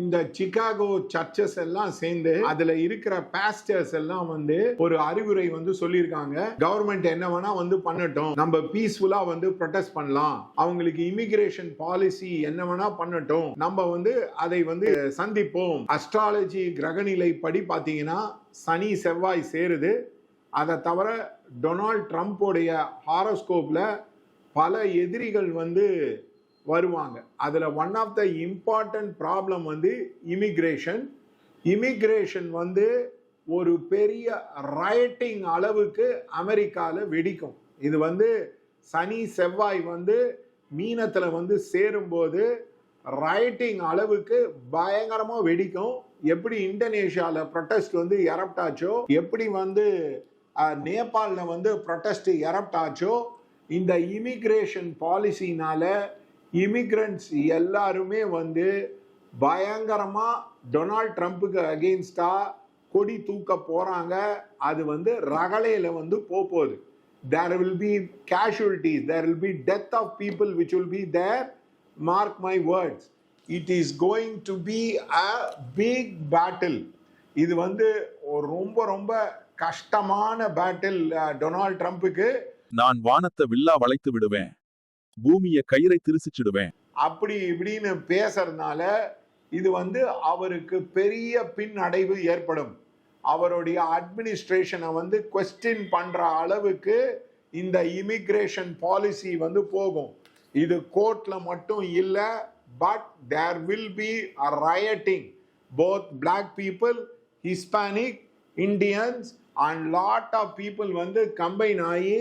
இந்த Chicago churches எல்லாம் சேர்ந்து அதுல இருக்கிற பாஸ்டர்ஸ் எல்லாம் வந்து ஒரு அறிவுரை வந்து சொல்லியிருக்காங்க. கவர்மெண்ட் என்ன வேணா வந்து பண்ணட்டும். நம்ம பீஸ்ஃபுல்லா வந்து ப்ரொடெஸ்ட் பண்ணலாம். அவங்களுக்கு இமிகிரேஷன் பாலிசி என்ன வேணா பண்ணட்டும். நம்ம வந்து அதை வந்து சந்திப்போம். அஸ்ட்ராலஜி கிரகநிலை படி பாத்தீங்கன்னா சனி செவ்வாய் சேருது. அதை தவிர டொனால்ட் ட்ரம்ப்போடைய ஹாரோஸ்கோப்ல பல எதிரிகள் வந்து வருவாங்க. அதில் one of the important problem வந்து இமிக்ரேஷன் இமிக்ரேஷன் வந்து ஒரு பெரிய ரயட்டிங் அளவுக்கு அமெரிக்காவில் வெடிக்கும். இது வந்து சனி செவ்வாய் வந்து மீனத்தில் வந்து சேரும்போது ரயட்டிங் அளவுக்கு பயங்கரமாக வெடிக்கும். எப்படி இந்தோனேஷியாவில் ப்ரொட்டஸ்ட் வந்து எரப்ட் ஆச்சோ எப்படி வந்து நேபாளில் வந்து ப்ரொட்டஸ்ட் எரப்ட் ஆச்சோ இந்த இமிக்ரேஷன் பாலிசினால இமிக்ரண்ட்ஸ் எல்லாருமே வந்து பயங்கரமாக டொனால்ட் ட்ரம்ப்புக்கு அகெயின்ஸ்டாக கொடி தூக்க போகிறாங்க அது வந்து ரகலையில் வந்து போகுது there will be casualties there will be death of people which will be there mark my words it is going to be a big battle இது வந்து ஒரு ரொம்ப ரொம்ப கஷ்டமான பேட்டில் டொனால்ட் ட்ரம்ப்புக்கு நான் வானத்தை வில்லா வளைத்து விடுவேன். பூமியை கயிறை திருசிச்சிடுவேன். அப்படி இப்படின்னு பேசுறதுனால இது வந்து அவருக்கு பெரிய பின்னடைவு ஏற்படும். அவருடைய அட்மினிஸ்ட்ரேஷனை வந்து கொஸ்டின் பண்ற அளவுக்கு இந்த இமிக்ரேஷன் பாலிசி வந்து போகும். இது கோர்ட்ல மட்டும் இல்லை but there will be rioting both black people Hispanic Indians and lot of people வந்து கம்பைன் ஆகி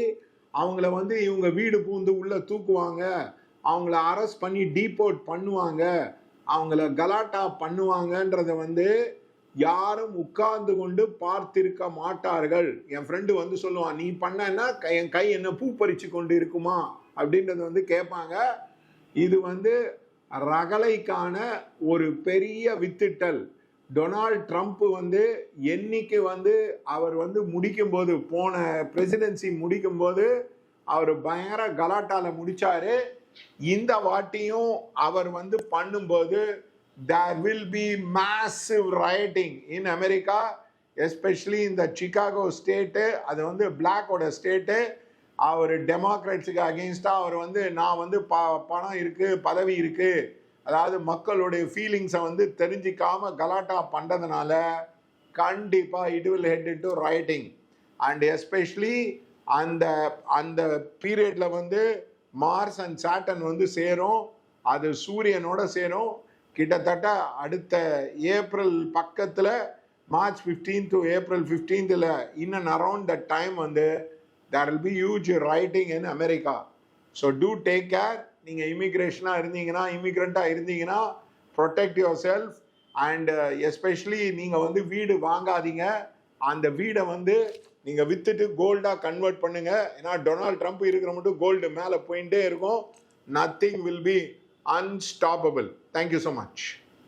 அவங்கள வந்து இவங்க வீடு பூந்து உள்ள தூக்குவாங்க. அவங்கள அரெஸ்ட் பண்ணி டீபோர்ட் பண்ணுவாங்க. அவங்கள கலாட்டா பண்ணுவாங்கன்றத வந்து யாரும் உட்கார்ந்து கொண்டு பார்த்திருக்க மாட்டார்கள். என் ஃப்ரெண்டு வந்து சொல்லுவான் நீ பண்ணன்னா கை- என் கை என்ன பூ பறிச்சு கொண்டு இருக்குமா? அப்படின்றத வந்து கேட்பாங்க. இது வந்து ரகலைக்கான ஒரு பெரிய வித்திட்டல். டொனால்ட் ட்ரம்ப் வந்து என்னைக்கு வந்து அவர் வந்து முடிக்கும்போது போன பிரசிடென்சி முடிக்கும்போது அவர் பயங்கர கலாட்டால முடிச்சாரு. இந்த வாட்டியும் அவர் வந்து பண்ணும்போது there will be massive rioting in America especially இந்த சிகாகோ ஸ்டேட்டு அது வந்து பிளாக்கோட ஸ்டேட்டு அவர் டெமோக்ராட்ஸுக்கு அகெயின்ஸ்டாக அவர் வந்து நான் வந்து ப பணம் இருக்குது பதவி இருக்குது அதாவது மக்களுடைய ஃபீலிங்ஸை வந்து தெரிஞ்சிக்காம கலாட்டா பண்ணுறதுனால கண்டிப்பாக it will head to rioting and especially அந்த அந்த பீரியடில் வந்து மார்ஸ் அண்ட் சாட்டன் வந்து சேரும். அது சூரியனோட சேரும். கிட்டத்தட்ட அடுத்த ஏப்ரல் பக்கத்தில் March 15 to April 15th in around the time வந்து there will be huge rioting in America so do take care நீங்கள் இமிக்ரேஷனாக இருந்தீங்கன்னா இமிக்ரெண்ட்டாக இருந்தீங்கன்னா protect yourself and especially நீங்கள் வந்து வீடு வாங்காதீங்க. அந்த வீடை வந்து நீங்கள் விற்றுட்டு கோல்டாக கன்வெர்ட் பண்ணுங்கள் ஏன்னா டொனால்ட் ட்ரம்ப் இருக்கிற மட்டும் கோல்டு மேலே போயிட்டே இருக்கும். Nothing will be unstoppable thank you so much